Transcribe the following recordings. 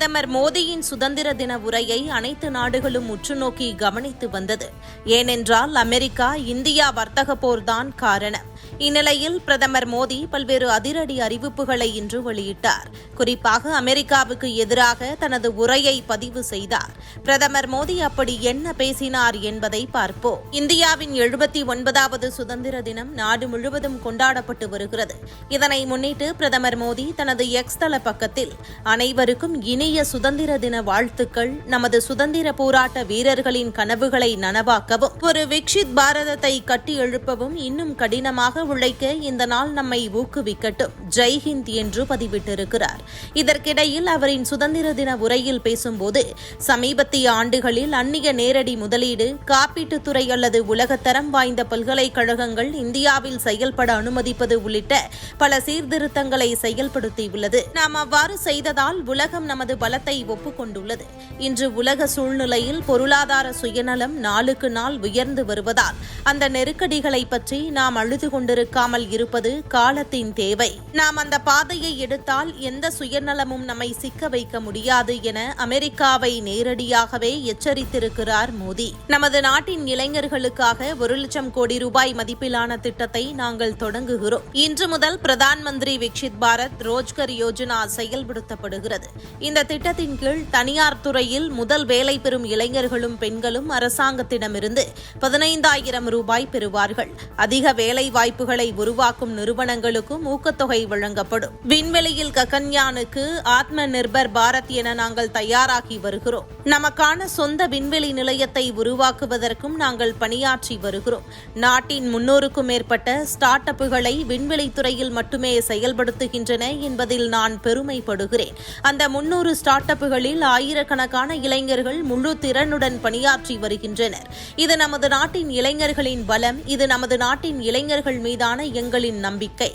பிரதமர் மோடியின் சுதந்திர தின உரையை அனைத்து நாடுகளும் உற்றுநோக்கி கவனித்து வந்தது. ஏனென்றால் அமெரிக்கா இந்தியா வர்த்தக போர்தான் காரணம். இந்நிலையில் பிரதமர் மோடி பல்வேறு அதிரடி அறிவிப்புகளை இன்று வெளியிட்டார். குறிப்பாக அமெரிக்காவுக்கு எதிராக தனது உரையை பதிவு செய்தார். பிரதமர் மோடி அப்படி என்ன பேசினார் என்பதை பார்ப்போம். இந்தியாவின் எழுபத்தி ஒன்பதாவது சுதந்திர தினம் நாடு முழுவதும் கொண்டாடப்பட்டு வருகிறது. இதனை முன்னிட்டு பிரதமர் மோடி தனது எக்ஸ் தள பக்கத்தில் அனைவருக்கும் இனிய சுதந்திர தின வாழ்த்துக்கள். நமது சுதந்திர போராட்ட வீரர்களின் கனவுகளை நனவாக்கவும் ஒரு விக்ஷித் பாரதத்தை கட்டி எழுப்பவும் இன்னும் கடினமாக உழைக்க இந்த நாள் நம்மை ஊக்குவிக்கட்டும். ஜெய்ஹிந்த் என்று பதிவிட்டிருக்கிறார். இதற்கிடையில் அவரின் சுதந்திர தின உரையில் பேசும்போது சமீபத்திய ஆண்டுகளில் அந்நிய நேரடி முதலீடு காப்பீட்டுத்துறை அல்லது உலகத்தரம் வாய்ந்த பல்கலைக்கழகங்கள் இந்தியாவில் செயல்பட அனுமதிப்பது உள்ளிட்ட பல சீர்திருத்தங்களை செயல்படுத்தியுள்ளது. நாம் அவ்வாறு செய்ததால் உலகம் நமது பலத்தை ஒப்புக்கொண்டுள்ளது. இன்று உலக சூழ்நிலையில் பொருளாதார சுயநலம் நாளுக்கு நாள் உயர்ந்து வருவதால் அந்த நெருக்கடிகளை பற்றி நாம் அழுது கொண்டிருக்காமல் இருப்பது காலத்தின் தேவை. நாம் அந்த பாதையை எடுத்தால் எந்த சுயநலமும் நம்மை சிக்க வைக்க முடியாது என அமெரிக்காவை நேரடியாகவே எச்சரித்திருக்கிறார் மோடி. நமது நாட்டின் இளைஞர்களுக்காக ஒரு லட்சம் கோடி ரூபாய் மதிப்பிலான திட்டத்தை நாங்கள் தொடங்குகிறோம். இன்று முதல் பிரதான் மந்திரி விக்ஷித் பாரத் ரோஜ்கர் யோஜனா செயல்படுத்தப்படுகிறது. இந்த திட்டத்தின் கீழ் தனியார் துறையில் முதல் வேலை பெறும் இளைஞர்களும் பெண்களும் அரசாங்கத்திடமிருந்து பதினைந்தாயிரம் ரூபாய் பெறுவார்கள். அதிக வேலை வாய்ப்புகளை உருவாக்கும் நிறுவனங்களுக்கும் ஊக்கத்தொகை வழங்கப்படும். விண்வெளியில் ககன்யானுக்கு ஆத்ம நிர்பர் பாரத் என நாங்கள் தயாராகி வருகிறோம். நமக்கான சொந்த விண்வெளி நிலையத்தை உருவாக்குவதற்கும் நாங்கள் பணியாற்றி வருகிறோம். நாட்டின் முன்னூறுக்கும் மேற்பட்ட ஸ்டார்ட் அப்புகளை விண்வெளி துறையில் மட்டுமே செயல்படுத்துகின்றன என்பதில் நான் பெருமைப்படுகிறேன். அந்த முன்னூறு ஸ்டார்ட் அப்புகளில் ஆயிரக்கணக்கான இளைஞர்கள் முழு திறனுடன் பணியாற்றி வருகின்றனர். இது நமது நாட்டின் இளைஞர்களின் பலம் இது நமது நாட்டின் இளைஞர்கள் மீதான எங்களின் நம்பிக்கை.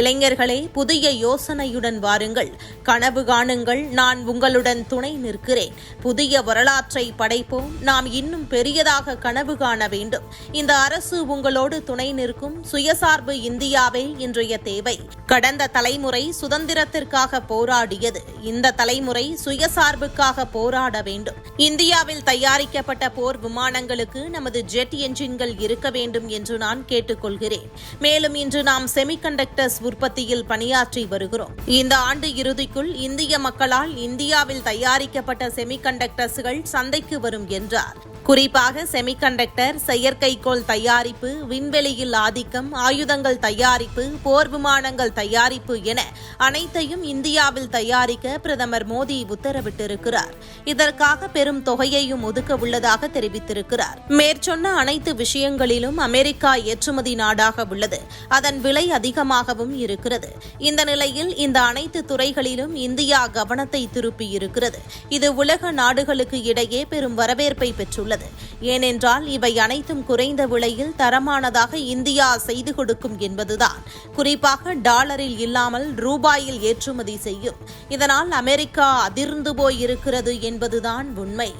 இளைஞர்களே புதிய யோசனையுடன் வாருங்கள். கனவு காணுங்கள். நான் உங்களுடன் துணை நிற்கிறேன். புதிய வரலாற்றை படைப்போம். நாம் இன்னும் பெரியதாக கனவு காண வேண்டும். இந்த அரசு உங்களோடு துணை நிற்கும். சுயசார்பு இந்தியாவே இன்றைய தேவை. கடந்த தலைமுறை சுதந்திரத்திற்காக போராடியது. இந்த தலைமுறை சுயசார்புக்காக போராட வேண்டும். இந்தியாவில் தயாரிக்கப்பட்ட போர் விமானங்களுக்கு நமது ஜெட் என்ஜின்கள் இருக்க வேண்டும் என்று நான் கேட்டுக்கொள்கிறேன். மேலும் இன்று நாம் செமிகண்டக்டர்ஸ் உற்பத்தியில் பணியாற்றி வருகிறோம். இந்த ஆண்டு இறுதிக்குள் இந்திய மக்களால் இந்தியாவில் தயாரிக்கப்பட்ட செமிகண்டக்டர்ஸ்கள் சந்தைக்கு வரும் என்றார். குறிப்பாக செமிகண்டக்டர் செயற்கைக்கோள் தயாரிப்பு விண்வெளியில் ஆதிக்கம் ஆயுதங்கள் தயாரிப்பு போர் விமானங்கள் தயாரிப்பு என அனைத்தையும் இந்தியாவில் தயாரிக்க பிரதமர் மோடி உத்தரவிட்டிருக்கிறார். இதற்காக பெரும் தொகையையும் ஒதுக்க உள்ளதாக தெரிவித்திருக்கிறார். மேற்சொன்ன அனைத்து விஷயங்களிலும் அமெரிக்கா ஏற்றுமதி நாடாக உள்ளது. அதன் விலை அதிகமாகவும் இருக்கிறது. இந்த நிலையில் இந்த அனைத்து துறைகளிலும் இந்தியா கவனத்தை திருப்பியிருக்கிறது. இது உலக நாடுகளுக்கு இடையே பெரும் வரவேற்பை பெற்றுள்ளது. ஏனென்றால் இவை அனைத்தும் குறைந்த விலையில் தரமானதாக இந்தியா செய்து கொடுக்கும் என்பதுதான். குறிப்பாக டாலரில் இல்லாமல் ரூபாயில் ஏற்றுமதி செய்யும். இதனால் அமெரிக்கா அதிர்ந்து போயிருக்கிறது என்பதுதான் உண்மை.